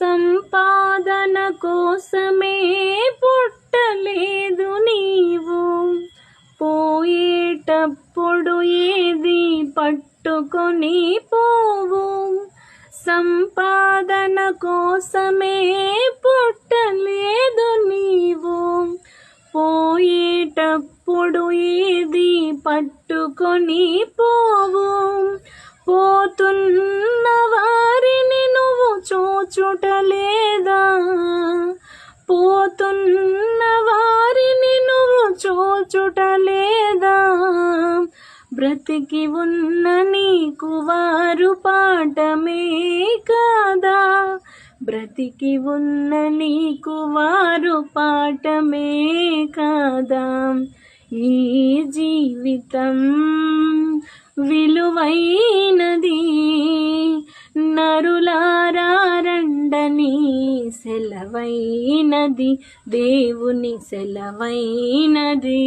సంపాదన కోసమే పుట్టలేదు నీవు. పోయేటప్పుడు ఏది పట్టుకొని పోవు. సంపాదన కోసమే పుట్టలేదు నీవు. పోయేటప్పుడు ఏది పట్టుకొని పోవు. పోతున్న నువ్వు లేదా పోతున్న వారిని నువ్వు చూచుటలేదా? బ్రతికి ఉన్న నీకు వారు పాఠమే కాదా? బ్రతికి ఉన్న నీకు వారు పాఠమే కాదా? ఈ జీవితం విలువైనది నీ సెలవైనది దేవుని సెలవైనది.